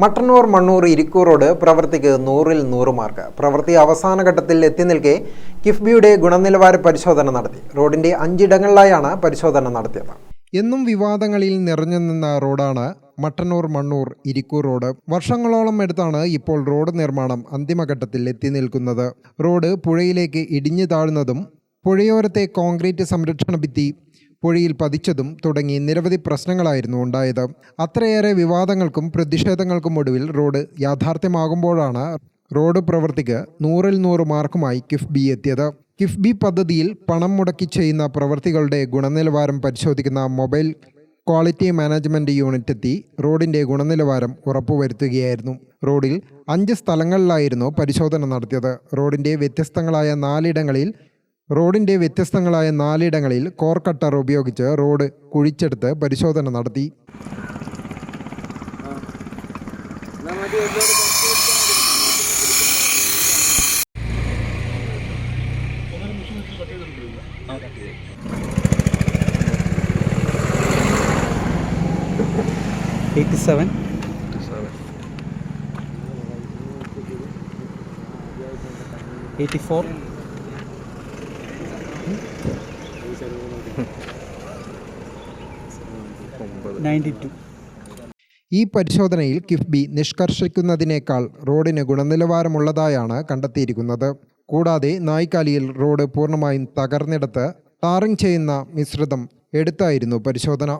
Mattannur Mannur Irikkur road പ്രവൃത്തിക്ക് നൂറിൽ നൂറ് മാർക്ക്. പ്രവൃത്തി അവസാന ഘട്ടത്തിൽ എത്തി നിൽക്കെ കിഫ്ബിയുടെ ഗുണനിലവാര പരിശോധന നടത്തി. റോഡിന്റെ അഞ്ചിടങ്ങളിലായാണ് പരിശോധന നടത്തിയത്. എന്നും വിവാദങ്ങളിൽ നിറഞ്ഞു നിന്ന റോഡാണ് മട്ടന്നൂർ മണ്ണൂർ ഇരിക്കൂർ റോഡ്. വർഷങ്ങളോളം എടുത്താണ് ഇപ്പോൾ റോഡ് നിർമ്മാണം അന്തിമഘട്ടത്തിൽ എത്തി നിൽക്കുന്നത്. റോഡ് പുഴയിലേക്ക് ഇടിഞ്ഞു താഴുന്നതും പുഴയോരത്തെ കോൺക്രീറ്റ് സംരക്ഷണ ഭിത്തി പുഴയിൽ പതിച്ചതും തുടങ്ങി നിരവധി പ്രശ്നങ്ങളായിരുന്നു ഉണ്ടായത്. അത്രയേറെ വിവാദങ്ങൾക്കും പ്രതിഷേധങ്ങൾക്കും ഒടുവിൽ റോഡ് യാഥാർത്ഥ്യമാകുമ്പോഴാണ് റോഡ് പ്രവൃത്തിക്ക് നൂറിൽ നൂറ് മാർക്കുമായി കിഫ്ബി എത്തിയത്. കിഫ്ബി പദ്ധതിയിൽ പണം മുടക്കി ചെയ്യുന്ന പ്രവൃത്തികളുടെ ഗുണനിലവാരം പരിശോധിക്കുന്ന മൊബൈൽ ക്വാളിറ്റി മാനേജ്മെന്റ് യൂണിറ്റ് എത്തി റോഡിന്റെ ഗുണനിലവാരം ഉറപ്പുവരുത്തുകയായിരുന്നു. റോഡിൽ അഞ്ച് സ്ഥലങ്ങളിലായിരുന്നു പരിശോധന നടത്തിയത്. റോഡിന്റെ വ്യത്യസ്തങ്ങളായ നാലിടങ്ങളിൽ റോഡിന്റെ വ്യത്യസ്തങ്ങളായ നാലിടങ്ങളിൽ കോർ കട്ടർ ഉപയോഗിച്ച് റോഡ് കുഴിച്ചെടുത്ത് പരിശോധന നടത്തി. Eighty seven. Eighty four. Ninety two. ഈ പരിശോധനയിൽ കിഫ്ബി നിഷ്കർഷിക്കുന്നതിനേക്കാൾ റോഡിന് ഗുണനിലവാരമുള്ളതായാണ് കണ്ടെത്തിയിരിക്കുന്നത്. കൂടാതെ നായ്ക്കാലിയിൽ റോഡ് പൂർണമായും തകർന്നെടുത്ത് ടാറിംഗ് ചെയ്യുന്ന മിശ്രിതം എടുത്തായിരുന്നു പരിശോധന.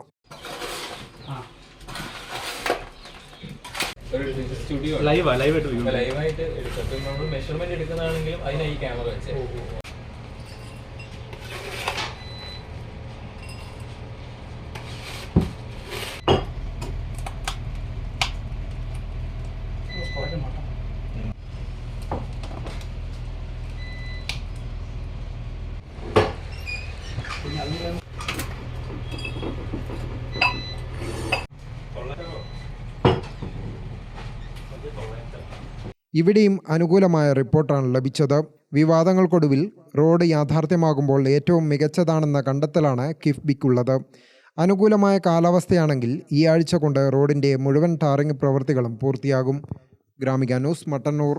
സ്റ്റുഡിയോ ലൈവാ ലൈവായിട്ട് ലൈവായിട്ട് എടുത്തിട്ട് മെഷർമെന്റ് എടുക്കുന്നതാണെങ്കിലും അതിനായി ഈ ക്യാമറ വെച്ചത് ഇവിടെയും അനുകൂലമായ റിപ്പോർട്ടാണ് ലഭിച്ചത്. വിവാദങ്ങൾക്കൊടുവിൽ റോഡ് യാഥാർത്ഥ്യമാകുമ്പോൾ ഏറ്റവും മികച്ചതാണെന്ന കണ്ടെത്തലാണ് കിഫ്ബിക്കുള്ളത്. അനുകൂലമായ കാലാവസ്ഥയാണെങ്കിൽ ഈ ആഴ്ച കൊണ്ട് റോഡിന്റെ മുഴുവൻ ടാറിംഗ് പ്രവൃത്തികളും പൂർത്തിയാകും. ഗ്രാമിക ന്യൂസ് മട്ടന്നൂർ.